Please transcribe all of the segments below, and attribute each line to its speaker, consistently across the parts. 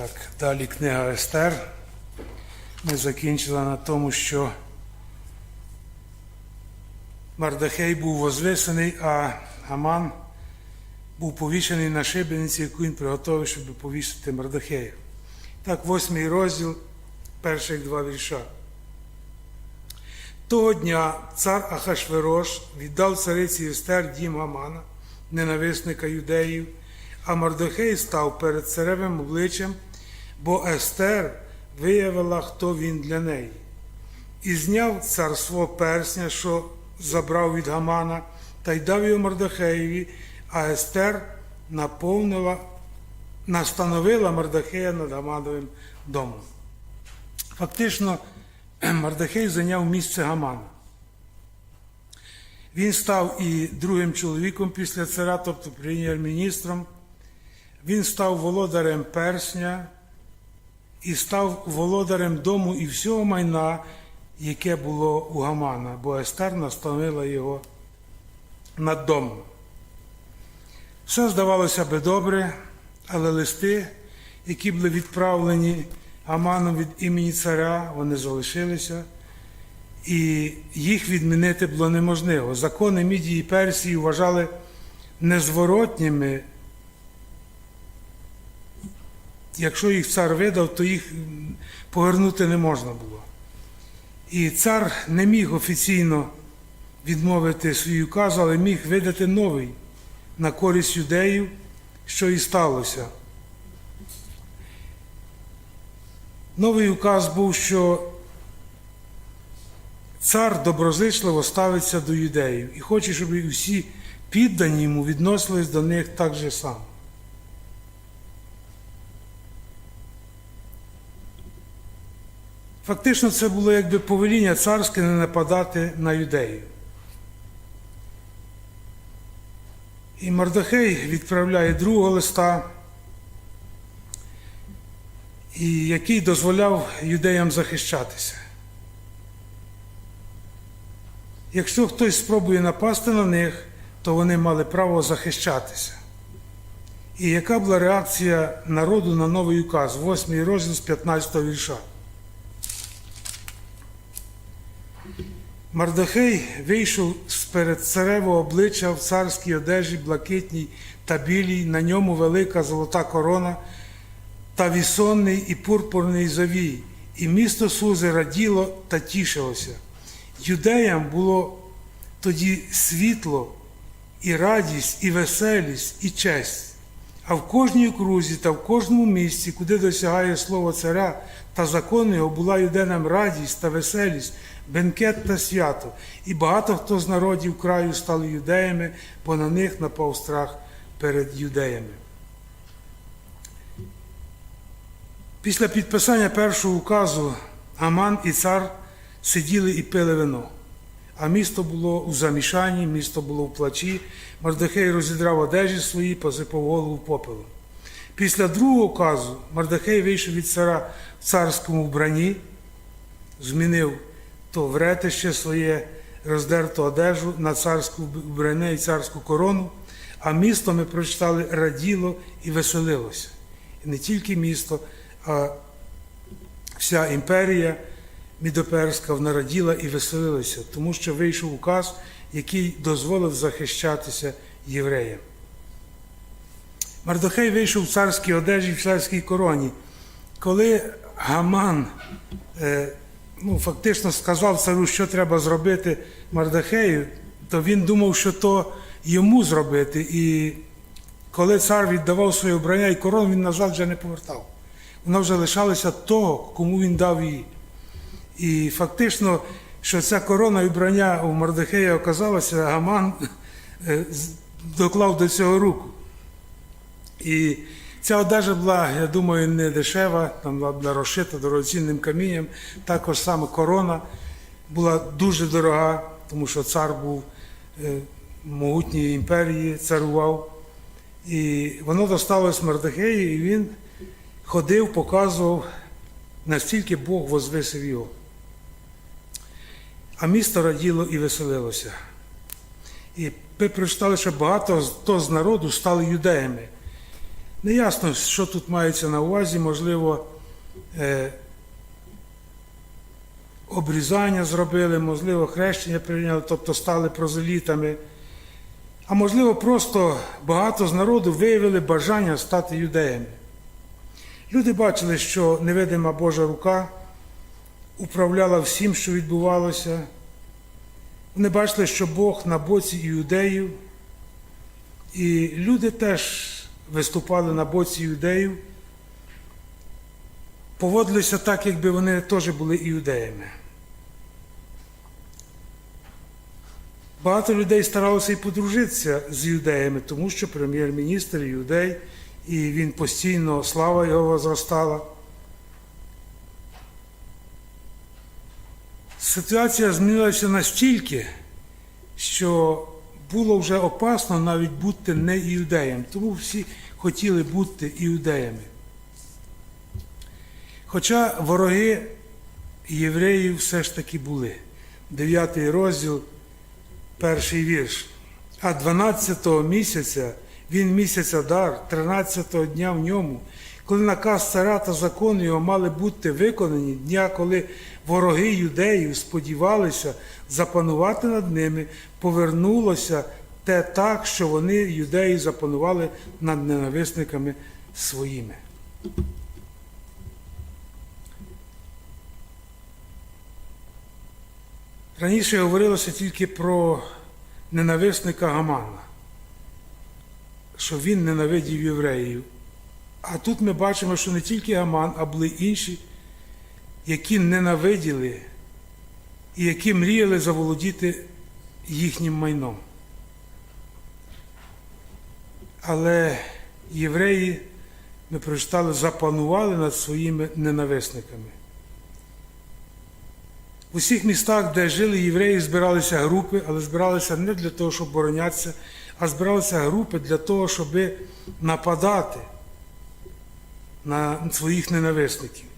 Speaker 1: Так, далі книга Естер. Ми закінчили на тому, що Мардахей був возвисений, а Аман був повішений на шибениці, яку він приготовив, щоб повісити Мардахея. Так, восьмий розділ, перших два вірша. Того дня цар Ахашверош віддав цариці Естер дім Амана, ненависника юдеїв, а Мардохей став перед царевим обличчям, бо Естер виявила, хто він для неї. І зняв цар свого персня, що забрав від Гамана, та й дав його Мардохеєві, а Естер наповнила, настановила Мардохея над Гамановим домом. Фактично, Мардахей зайняв місце Гамана. Він став і другим чоловіком після царя, тобто прем'єр-міністром. Він став володарем персня і став володарем дому і всього майна, яке було у Гамана, бо Естер настановила його над домом. Все здавалося би добре, але листи, які були відправлені Аманом від імені царя, вони залишилися, і їх відмінити було неможливо. Закони Мідії і Персії вважали незворотніми. Якщо їх цар видав, то їх повернути не можна було. І цар не міг офіційно відмовити свій указ, але міг видати новий на користь юдеїв, що і сталося. Новий указ був, що цар доброзичливо ставиться до юдеїв і хоче, щоб і всі піддані йому відносились до них так же само. Фактично, це було якби повеління царське не нападати на юдеїв. І Мардахей відправляє другого листа, який дозволяв юдеям захищатися. Якщо хтось спробує напасти на них, то вони мали право захищатися. І яка була реакція народу на новий указ, 8 розділ з 15 вірша? Мардахей вийшов з перед царевого обличчя в царській одежі блакитній та білій, на ньому велика золота корона та вісонний і пурпурний завій, і місто Сузи раділо та тішилося. Юдеям було тоді світло, і радість, і веселість, і честь. А в кожній окрузі та в кожному місці, куди досягає слово царя та закон його, була юденам радість та веселість, бенкет та свято. І багато хто з народів краю стали юдеями, бо на них напав страх перед юдеями. Після підписання першого указу Аман і цар сиділи і пили вино. А місто було у замішанні, місто було в плачі. Мардахей розідрав одежі свої, посипав голову попелом. Після другого указу Мардахей вийшов від цара в царському вбранні, змінив то вретище своє роздерту одежу на царську вбрання і царську корону, а місто ми прочитали раділо і веселилося. І не тільки місто, а вся імперія Мідоперська нараділа і веселилася, тому що вийшов указ, який дозволив захищатися євреям. Мардохей вийшов в царській одежі, в царській короні. Коли Гаман е, ну, фактично сказав царю, що треба зробити Мардахею, то він думав, що то йому зробити. І коли цар віддавав своє обрання і корону, він назад вже не повертав. Вона вже лишалася того, кому він дав її. І фактично, що ця корона і вбрання у Мардахея оказалася, Гаман е, доклав до цього руку. І ця одежа була, я думаю, не дешева, там була розшита дорогоцінним камінням. Також саме корона була дуже дорога, тому що цар був е, могутньої імперії, царував. І воно досталось Мардахею, і він ходив, показував, настільки Бог возвисив його. А місто раділо і веселилося. І ми прочитали, що багато хто з народу стали юдеями. Неясно, що тут мається на увазі, можливо, е, обрізання зробили, можливо, хрещення прийняли, тобто стали прозелітами. А можливо, просто багато з народу виявили бажання стати юдеями. Люди бачили, що невидима Божа рука управляла всім, що відбувалося. Вони бачили, що Бог на боці іудеїв, і люди теж виступали на боці іудеїв, поводилися так, якби вони теж були іудеями. Багато людей старалося і подружитися з юдеями, тому що прем'єр-міністр юдей, і він постійно, слава його зростала. Ситуація змінилася настільки, що було вже опасно навіть бути не іудеєм, тому всі хотіли бути іудеями. Хоча вороги євреїв все ж таки були. Дев'ятий розділ, перший вірш. А 12-го місяця, він місяць Адар, 13-го дня в ньому, коли наказ цара та закон його мали бути виконані, дня, коли вороги юдеїв сподівалися запанувати над ними, повернулося те так, що вони, юдеї, запанували над ненависниками своїми. Раніше говорилося тільки про ненависника Гамана, що він ненавидів євреїв. А тут ми бачимо, що не тільки Гаман, а були інші, які ненавиділи і які мріяли заволодіти їхнім майном. Але євреї, ми прочитали, запанували над своїми ненависниками. В усіх містах, де жили євреї, збиралися групи, але збиралися не для того, щоб боронятися, а збиралися групи для того, щоб нападати на своїх ненависників.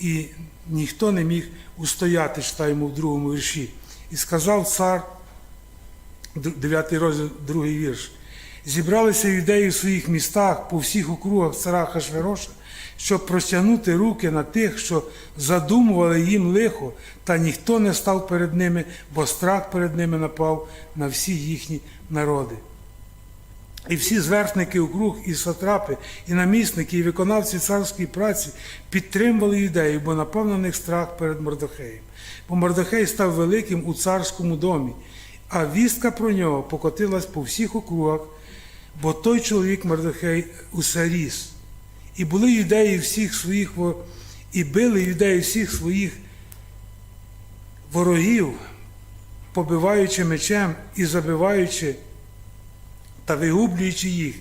Speaker 1: І ніхто не міг устояти, читаємо в другому вірші. І сказав цар, 9 розділ, другий вірш. Зібралися юдеї в своїх містах по всіх округах цара Хашвероша, щоб простягнути руки на тих, що задумували їм лихо, та ніхто не став перед ними, бо страх перед ними напав на всі їхні народи. І всі зверхники округ, і сатрапи, і намісники, і виконавці царської праці підтримували юдеїв, бо напав на них страх перед Мордохеєм. Бо Мордохей став великим у царському домі, а вістка про нього покотилась по всіх округах, бо той чоловік Мордохей усе ріс. І були юдеї всіх своїх і били юдеї всіх своїх ворогів, побиваючи мечем і забиваючи та вигублюючи їх,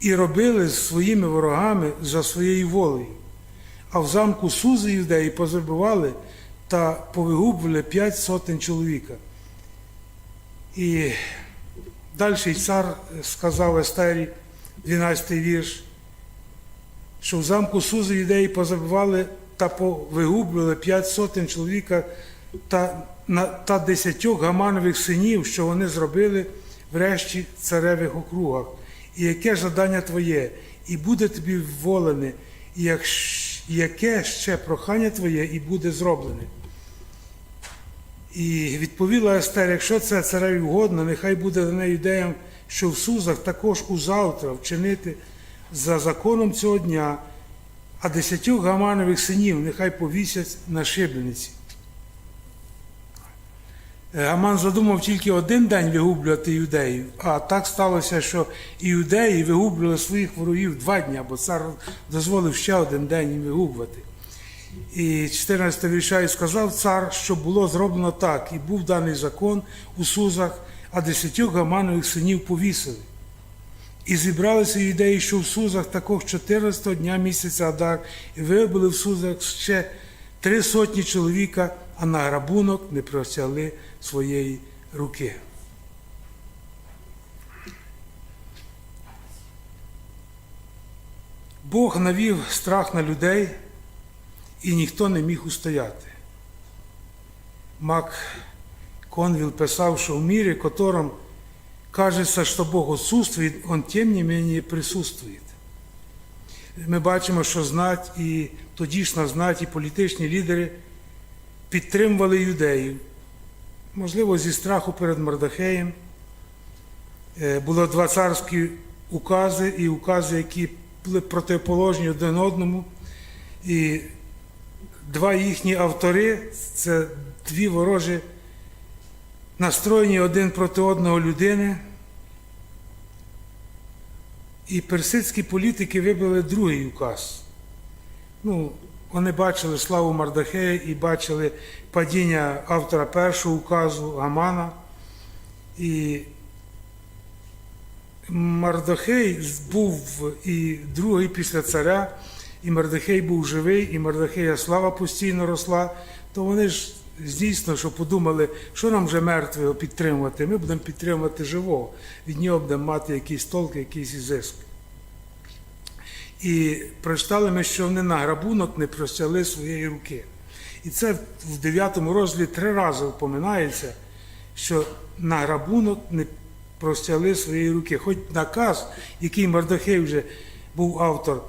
Speaker 1: і робили з своїми ворогами за своєю волею. А в замку Сузи юдеї позабивали та повигублювали п'ять сотень чоловіка. І далі цар сказав Естері, 12 вірш, що в замку Сузи юдеї позабивали та повигублювали п'ять сотень чоловіка та, та десятьох гаманових синів, що вони зробили врешті царевих округах, і яке жадання твоє, і буде тобі вволене, і як, яке ще прохання твоє, і буде зроблене. І відповіла Естер, якщо це цареві угодно, нехай буде до неї юдеям, що в Сузах також узавтра вчинити за законом цього дня, а десятьох гаманових синів нехай повісять на шибениці. Гаман задумав тільки один день вигублювати юдеїв, а так сталося, що іудеї вигублювали своїх ворогів два дні, бо цар дозволив ще один день їм вигублювати. І 14 вірша і сказав цар, що було зроблено так, і був даний закон у Сузах, а десятьох гаманових синів повісили. І зібралися юдеї, що в Сузах також 14 дня місяця Адар, і вибили в Сузах ще три сотні чоловіка, а на грабунок не простягли своєї руки. Бог навів страх на людей, і ніхто не міг устояти. Мак Конвіл писав, що в мірі, котором кажется, что Бог отсутствует, Он тем не менее присутствует. ми бачимо, що знать і тодішня знать, і політичні лідери підтримували юдеїв. Можливо, зі страху перед Мордахеєм. Е, Було два царські укази і укази, які були протиположні один одному. І два їхні автори це дві ворожі настроєні один проти одного людини. І персидські політики вибрали другий указ. Ну, вони бачили славу Мардахея і бачили падіння автора першого указу Гамана. І Мардахей був і другий після царя, і Мардахей був живий, і Мардахея слава постійно росла, то вони ж дійсно, що подумали, що нам вже мертвого підтримувати, ми будемо підтримувати живого, від нього будемо мати якийсь толк, якийсь зиск. І прочитали ми, що вони на грабунок не простягли своєї руки. І це в 9 розділі три рази впоминається, що на грабунок не простягли своєї руки. Хоч наказ, який Мардахей вже був автор,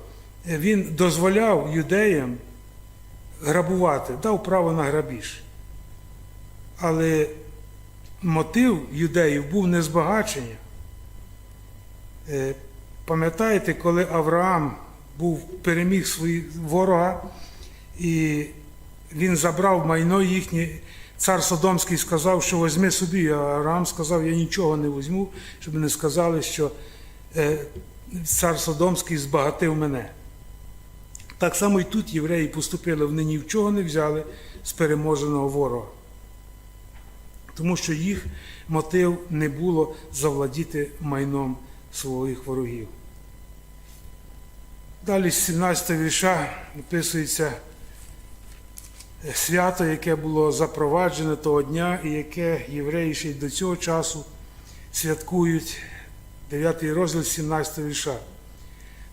Speaker 1: він дозволяв юдеям грабувати, дав право на грабіж. Але мотив юдеїв був не збагачення. Пам'ятаєте, коли Авраам був переміг свого ворога, і він забрав майно їхнє, цар Содомський сказав, що візьми собі, а Авраам сказав, я нічого не візьму, щоб не сказали, що е, цар Содомський збагатив мене. Так само і тут євреї поступили, вони ні в чого не взяли з переможеного ворога. Тому що їх мотив не було завладіти майном своїх ворогів. Далі з 17 вірша описується свято, яке було запроваджене того дня, і яке євреї ще й до цього часу святкують 9 розділ 17 вірша.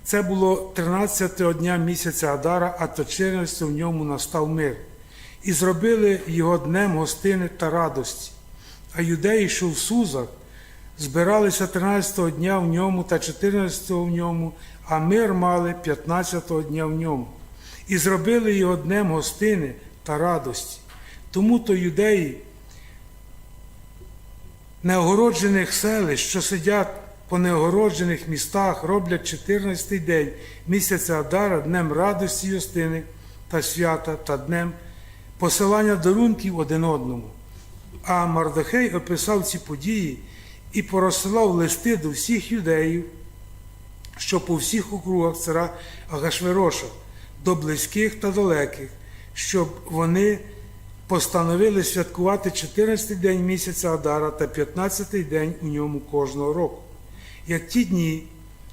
Speaker 1: Це було 13-го дня місяця Адара, а то 14 в ньому настав мир. І зробили його днем гостини та радості. А юдеї, що в Сузах, збиралися 13-го дня в ньому та 14-го в ньому, а мир мали 15-го дня в ньому. І зробили його днем гостини та радості. Тому то юдеї неогороджених селищ, що сидять по неогороджених містах, роблять 14-й день місяця Адара днем радості Юстини та свята та днем посилання дарунків один одному. А Мардахей описав ці події і порозсилав листи до всіх юдеїв, що по всіх округах цара Агашвероша, до близьких та далеких, щоб вони постановили святкувати 14-й день місяця Адара та 15-й день у ньому кожного року. Як ті дні,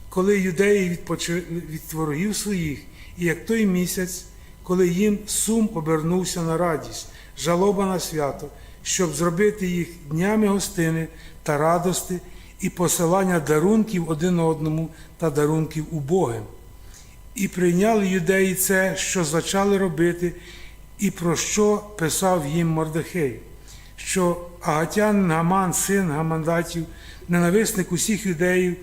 Speaker 1: коли юдеї відпочили від ворогів своїх, і як той місяць, коли їм сум обернувся на радість, жалоба на свято, щоб зробити їх днями гостини та радости і посилання дарунків один одному та дарунків убогим. І прийняли юдеї це, що зачали робити, і про що писав їм Мордехей, що Агатянин Гаман, син Гамандатів, ненависник усіх юдеїв,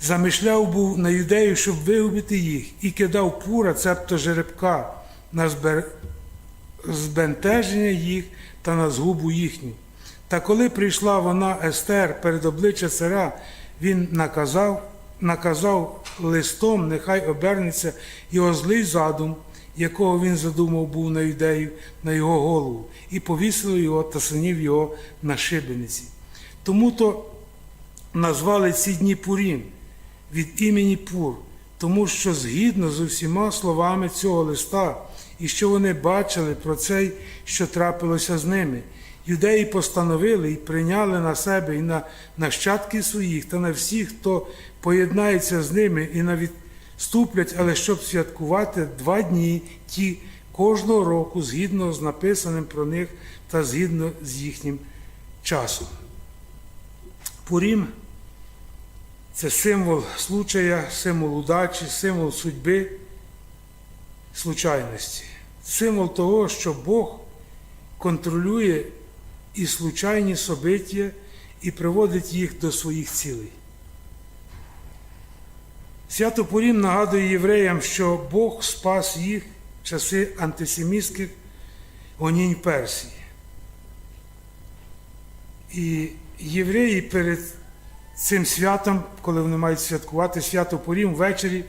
Speaker 1: замишляв був на юдеїв, щоб вигубити їх, і кидав пура, цебто жеребка, на збентеження їх та на згубу їхню. Та коли прийшла вона Естер перед обличчя царя, він наказав, наказав листом, нехай обернеться його злий задум, якого він задумав був на юдеїв, на його голову, і повісили його та синів його на шибениці. Тому то назвали ці дні Пурім від імені Пур, тому що згідно з усіма словами цього листа, і що вони бачили про це, що трапилося з ними. Юдеї постановили і прийняли на себе і на нащадки своїх, та на всіх, хто поєднається з ними і навіть ступлять, але щоб святкувати два дні ті кожного року, згідно з написаним про них та згідно з їхнім часом. Пурім це символ случая, символ удачі, символ судьби, случайності, символ того, що Бог контролює і случайні собиття і приводить їх до своїх цілей. Свято Пурім нагадує євреям, що Бог спас їх в часи антисемітських гонінь Персії. І євреї перед цим святом, коли вони мають святкувати свято Пурім, ввечері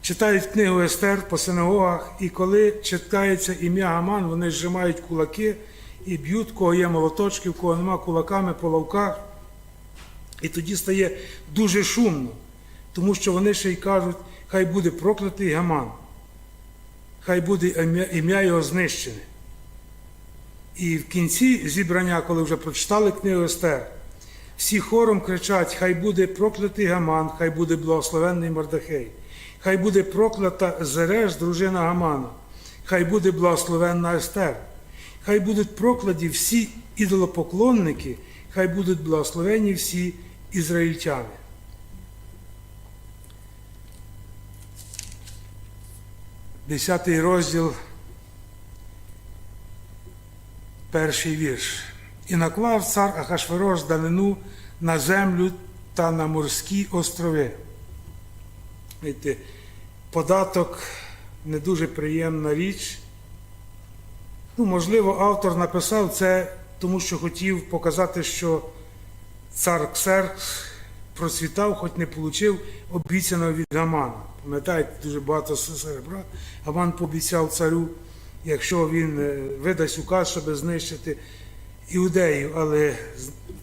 Speaker 1: читають книгу Естер по синагогах, і коли читається ім'я Гаман, вони зжимають кулаки і б'ють, кого є молоточки, в кого нема кулаками по лавках. І тоді стає дуже шумно, тому що вони ще й кажуть, хай буде проклятий Гаман, хай буде ім'я- його знищене. І в кінці зібрання, коли вже прочитали книгу Естер, всі хором кричать: Хай буде проклятий Гаман, хай буде благословенний Мордахей, хай буде проклята Зереш, дружина Гамана, хай буде благословенна Естер, хай будуть прокладі всі ідолопоклонники, хай будуть благословені всі ізраїльтяни. Десятий розділ, перший вірш. І наклав цар Ахашверош данину на землю та на морські острови. Знаєте, податок не дуже приємна річ. Ну, можливо, автор написав це, тому що хотів показати, що цар Ксеркс процвітав, хоч не отримав обіцяного від Гамана. Пам'ятаєте, дуже багато серебра. Гаман пообіцяв царю, якщо він е, видасть указ, щоб знищити іудеїв, але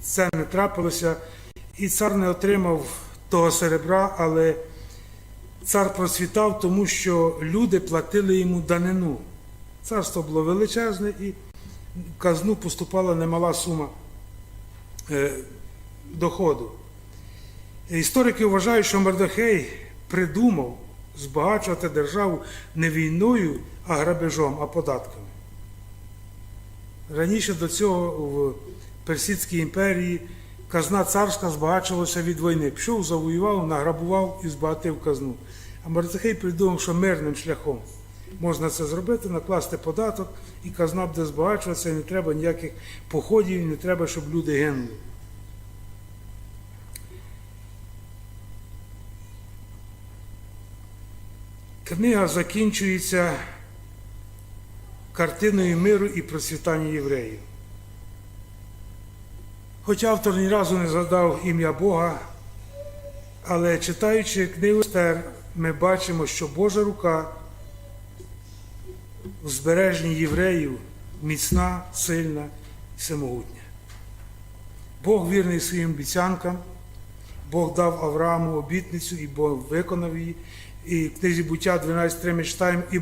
Speaker 1: це не трапилося. І цар не отримав того серебра, але цар процвітав, тому що люди платили йому данину. Царство було величезне і в казну поступала немала сума е, доходу. Історики вважають, що Мордохей придумав збагачувати державу не війною, а грабежом, а податками. Раніше до цього в Персидській імперії казна царська збагачувалася від війни. Пішов, завоював, награбував і збагатив казну. А Мордохей придумав, що мирним шляхом можна це зробити, накласти податок, і казна буде збагачуватися, і не треба ніяких походів, і не треба, щоб люди гинули. Книга закінчується картиною миру і процвітання євреїв. Хоч автор ні разу не згадав ім'я Бога, але читаючи книгу Стер, ми бачимо, що Божа рука в збереженні євреїв міцна, сильна і всемогутня. Бог вірний своїм обіцянкам, Бог дав Аврааму обітницю, і Бог виконав її. І в книзі буття 12.3 ми читаємо, і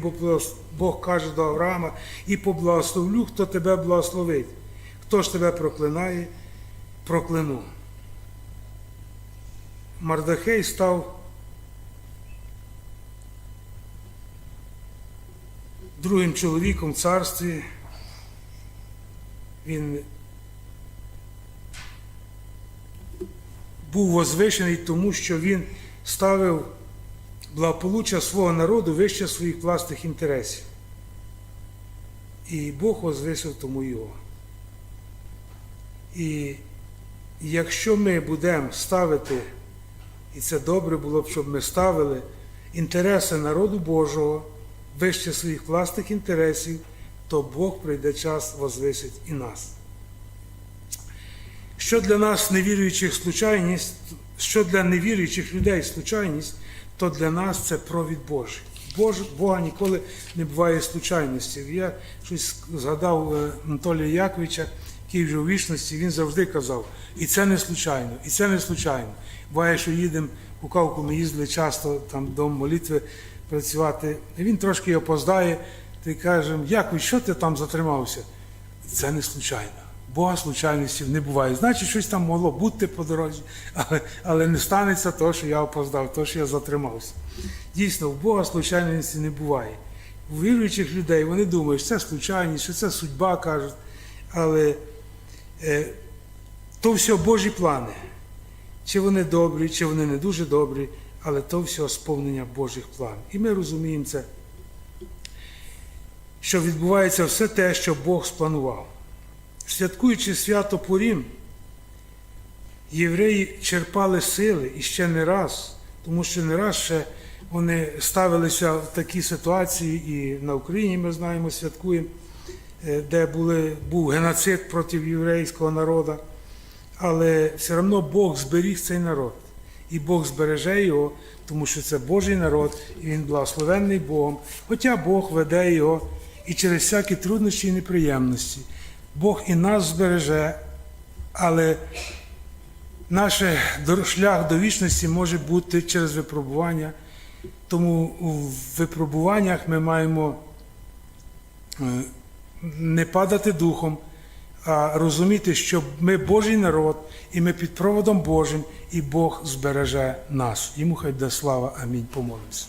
Speaker 1: Бог каже до Авраама, і поблагословлю, хто тебе благословить. Хто ж тебе проклинає, прокляну. Мардахей став другим чоловіком в царстві. Він був возвишений, тому що він ставив благополуччя свого народу вище своїх власних інтересів. І Бог возвисив тому його. І якщо ми будемо ставити, і це добре було б, щоб ми ставили інтереси народу Божого вище своїх власних інтересів, то Бог прийде час возвисить і нас. Що для нас невіруючих случайність, що для невіруючих людей случайність, то для нас це провід Божий. Бож, Бога ніколи не буває случайності. Я щось згадав е, Анатолія Яковича, який вже у вічності, він завжди казав, і це не случайно, і це не случайно. Буває, що їдемо у Кавку, ми їздили часто там до молитви працювати. Він трошки опоздає, ти каже, Якович, що ти там затримався? Це не случайно. Бога случайностей не буває. Значить, щось там могло бути по дорозі, але, але не станеться того, що я опоздав, то, що я затримався. Дійсно, в Бога случайності не буває. У віруючих людей вони думають, що це случайність, що це судьба кажуть. Але е, то все Божі плани. Чи вони добрі, чи вони не дуже добрі, але то все сповнення Божих планів. І ми розуміємо це, що відбувається все те, що Бог спланував. Святкуючи свято Пурім, євреї черпали сили і ще не раз, тому що не раз ще вони ставилися в такі ситуації, і на Україні ми знаємо, святкуємо, е, де були, був геноцид проти єврейського народу. Але все одно Бог зберіг цей народ. І Бог збереже його, тому що це Божий народ, і він благословенний Богом. Хоча Бог веде його і через всякі труднощі і неприємності. Бог і нас збереже, але наш шлях до вічності може бути через випробування. Тому у випробуваннях ми маємо е, не падати духом, розуміти, що ми Божий народ, і ми під проводом Божим, і Бог збереже нас. Йому хай буде слава. Амінь. Помолимося.